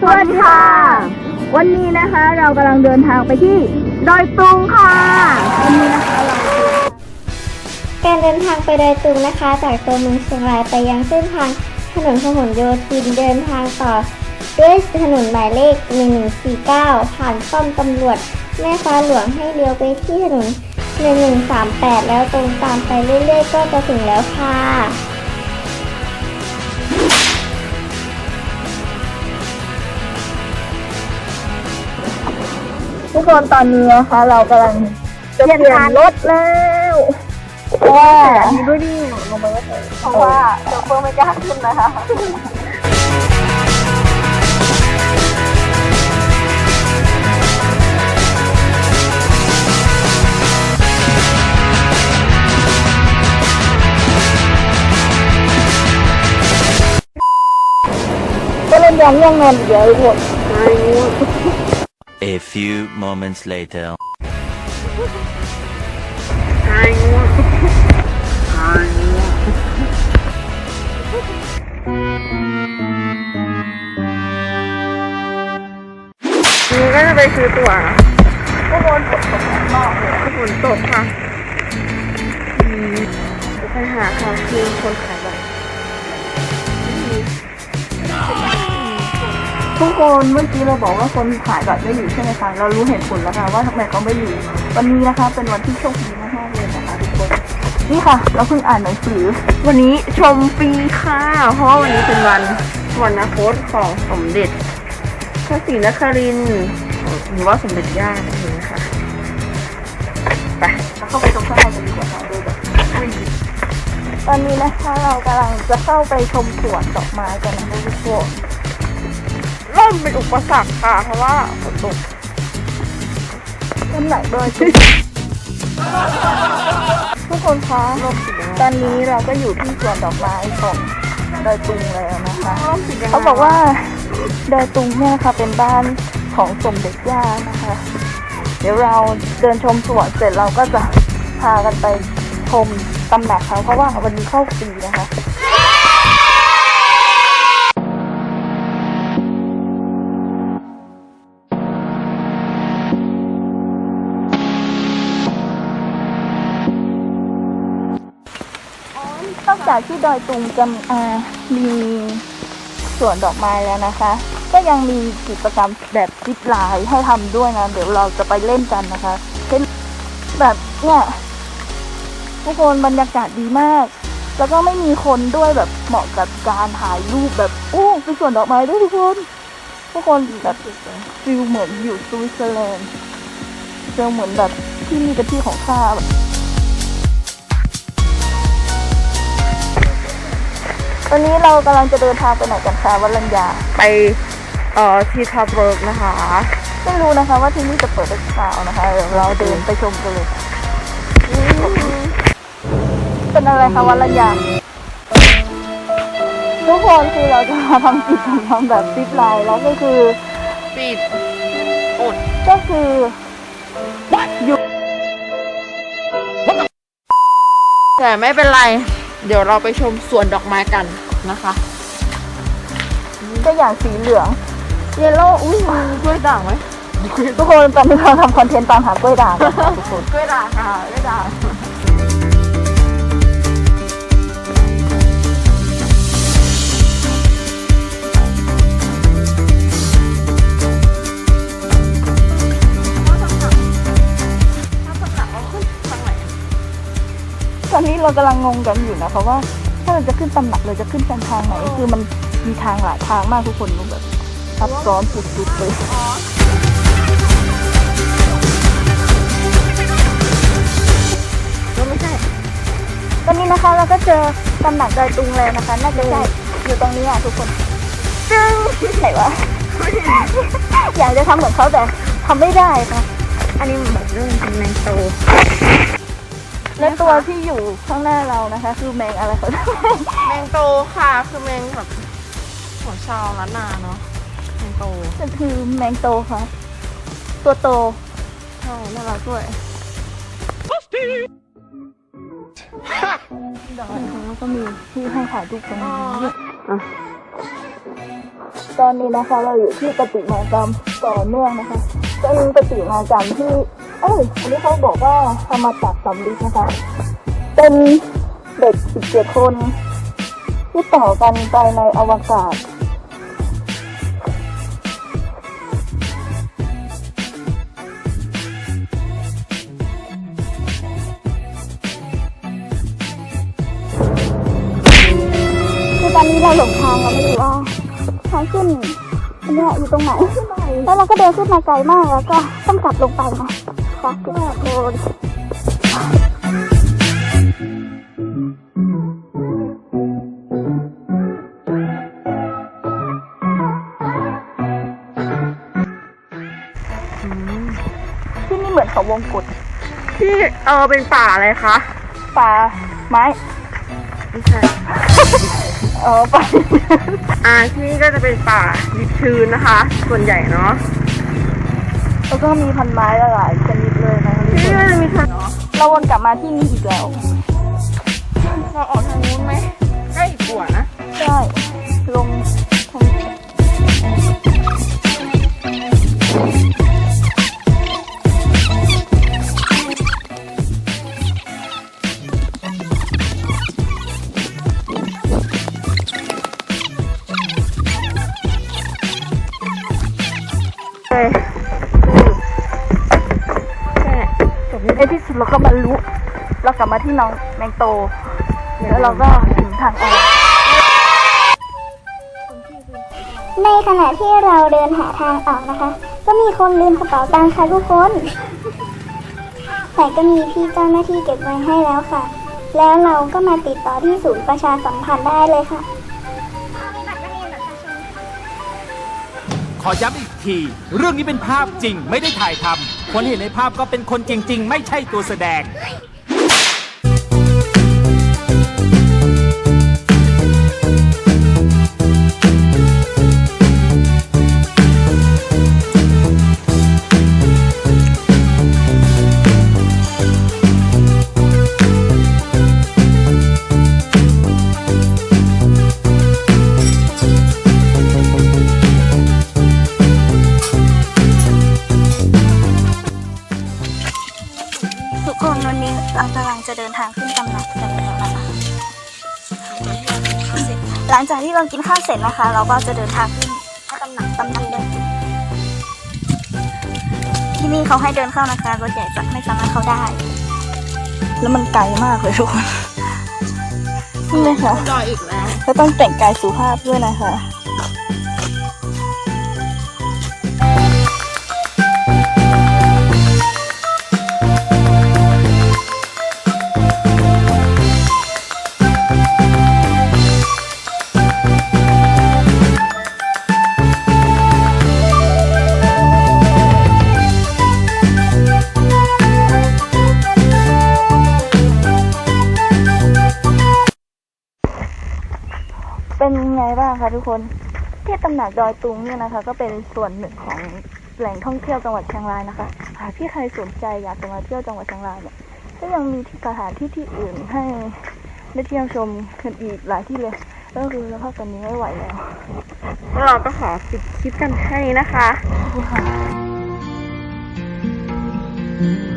สวัสดีค่ะ วันนี้นะคะเรากำลังเดินทางไปที่ดอยตุงค่ะ วันนี้นะคะเราการเดินทางไปดอยตุงนะคะ จากตัวเมืองเชียงรายไปยังเส้นทางถนนพหลโยธินเดินทางต่อ ด้วยถนนหมายเลข 1149 ผ่านป้อมตำรวจ แม่ฟ้าหลวงให้เลี้ยวไปที่ถนน1138 แล้วตรงตามไปเรื่อยๆ ก็จะถึงแล้วค่ะ ทุกคนตอนนี้นะคะเรากำลังจะเปลี่ยนรถแล้วเพราะว่ามีด้วยดิลงไปก็เลยเพราะว่าเดี๋ยวเพิ่งไม่กล้าขึ้นนะคะก็เล่นยังง่วงนอนอีกแล้วทุกคน A few moments later. นี่ก็จะไปซื้อตั๋วทุกคนฝนตกมากเลยฝนตกค่ะไปหาค่ะคือคนขาย ทุกคนเมื่อกี้เราบอกว่าคนขายบัตรไม่อยู่ใช่ไหมคะ เรารู้เหตุผลแล้วค่ะว่าทำไมเขาไม่อยู่ วันนี้นะคะ เป็นวันที่โชคดีมากๆเลยนะคะทุกคน นี่ค่ะ เราเพิ่งอ่านหนังสือ วันนี้ชมฟรีค่ะ เพราะว่าวันนี้เป็นวันวันนคตของสมเด็จพระศรีนครินทร์หรือว่าสมเด็จย่านั่นเองนะคะไปเข้าไปชมข้างในกันดีกว่าค่ะดูแบบตอนนี้นะคะเรากำลังจะเข้าไปชมสวนดอกไม้กันนะคะทุกคน ร่มเป็นอุปสรรคค่ะ เพราะว่าฝนตกน้ำหนักด้วย ทุกคนคะตอนนี้เราก็อยู่ที่สวนดอกไม้ของดอยตุงแล้วนะคะ เขาบอกว่าดอยตุงเนี่ยนะคะเป็นบ้านของสมเด็จย่านะคะ เดี๋ยวเราเดินชมสวนเสร็จเราก็จะพากันไปชมตำหนักเขาเพราะว่าวันนี้เข้าฟรีนะคะ จากที่ดอยตุงจะมีสวนดอกไม้แล้วนะคะ ก็ยังมีกิจกรรมแบบซิปไลน์ให้ทำด้วยนะ เดี๋ยวเราจะไปเล่นกันนะคะเป็นแบบเนี่ยทุกคนบรรยากาศดีมาก แล้วก็ไม่มีคนด้วยแบบเหมาะกับการถ่ายรูปแบบโอ้ไปสวนดอกไม้ด้วยทุกคนทุกคนแบบฟิลเหมือนอยู่สวิตเซอร์แลนด์เจอเหมือนแบบที่นี่เป็นที่ของข้าแบบ ตอนนี้เรากำลังจะเดินทางไปไหนกันคะวัลัญญา ไปเอ่อที่ทับเบิร์กนะคะ ไม่รู้นะคะว่าที่นี่จะเปิดหรือเปล่านะคะเดี๋ยวเราเดินไปชมกันเลยค่ะเป็นอะไรคะวัลัญญา ทุกคนคือเราจะมาทำกิจกรรมแบบซิปไลน์แล้วก็คือปิดก็คืออยู่แต่ไม่เป็นไร เดี๋ยวเราไปชมสวนดอกไม้กันนะคะก็อย่างสีเหลือง เยลโล่อุ้ยกล้วยด่างไหมทุกคนตอนนี้เราทำคอนเทนต์ตามหากล้วยด่างกันค่ะทุกคนกล้วยด่างค่ะกล้วยด่าง เรากำลังงงกันอยู่นะเพราะว่า ถ้าเราจะขึ้นตำหนักเราจะขึ้นกันทางไหน คือมันมีทางหลายทางมากทุกคนรู้แบบซับซ้อนสุดๆเลยก็ไม่ใช่ตอนนี้นะคะเราก็เจอตำหนักดอยตุงแล้วนะคะ น่าจะใช่อยู่ตรงนี้อะทุกคนจึงไหนวะ อยากจะทำเหมือนเขาแต่ทำไม่ได้ค่ะ อันนี้มันแบบเรื่องเป็นแมงโต และตัวที่อยู่ข้างหน้าเรานะคะ คือแมงอะไรเขาแมงโตค่ะคือแมงแบบของชาวล้านนาเนาะแมงโตก็คือแมงโตค่ะ ตัวโตใช่น่ารักด้วยแล้วก็มีที่ให้ถ่ายรูปตรงนี้ตอนนี้นะคะเราอยู่ที่ปฏิมากรรมต่อเนื่องนะคะเป็นปฏิมากรรมที่ เอ้ยอันนี้เขาบอกว่าทำมาจากสำลีนะคะ เป็นเด็ก17คน ที่ต่อกันไปในอวกาศคือตอนนี้เราหลงทางเราไม่รู้ว่าทางขึ้นเนี้ยอยู่ตรงไหน แล้วเราก็เดินขึ้นมาไกลมากแล้วก็ต้องกลับลงไปนะ ค่ะก็โดนที่นี่เหมือนเขาวงกฏที่เออเป็นป่าอะไรคะ ป่าไม้ไม่ใช่เออป่าอ่าที่นี่ก็จะเป็นป่าดิบชื้นนะคะ ส่วนใหญ่เนาะแล้วก็มีพันไม้หลายๆชนิด เราวนกลับมาที่นี่อีกแล้ว เราออกทางนู้นไหม เราก็บรรลุเรากลับมาที่น้องแมงโต แล้วเราก็ถึงทางออกในขณะที่เราเดินหาทางออกนะคะ ก็มีคนลืมกระเป๋าตังค์ค่ะทุกคน แต่ก็มีพี่เจ้าหน้าที่เก็บไว้ให้แล้วค่ะ แล้วเราก็มาติดต่อที่ศูนย์ประชาสัมพันธ์ได้เลยค่ะ ขอย้ำอีก ที เรื่องนี้เป็นภาพจริงไม่ได้ถ่ายทำคนเห็นในภาพก็เป็นคนจริง ๆ ไม่ใช่ตัวแสดง หลังจากที่เรากินข้าวเสร็จนะคะ เราก็จะเดินทางขึ้นตำหนักตำหนักเดินที่นี่เขาให้เดินเข้านะคะรถใหญ่จะไม่สามารถเข้าได้ แล้วมันไกลมากเลยทุกคนนี่เลยค่ะดอยอีกแล้วแล้วต้องแต่งกายสุภาพด้วยนะคะ บ้างคะทุกคนที่ตำหนักดอยตุงเนี่ยนะคะ ก็เป็นส่วนหนึ่งของแหล่งท่องเที่ยวจังหวัดเชียงรายนะคะหากที่ใครสนใจอยากจะมาเที่ยวจังหวัดเชียงรายเนี่ยก็ยังมีที่สถานที่ที่อื่นให้ได้เที่ยวชมกันอีกหลายที่เลยก็คือสภาพตอนนี้ไม่ไหวแล้วเราก็ขอปิดคลิปกันแค่นี้นะคะดวงตะวัน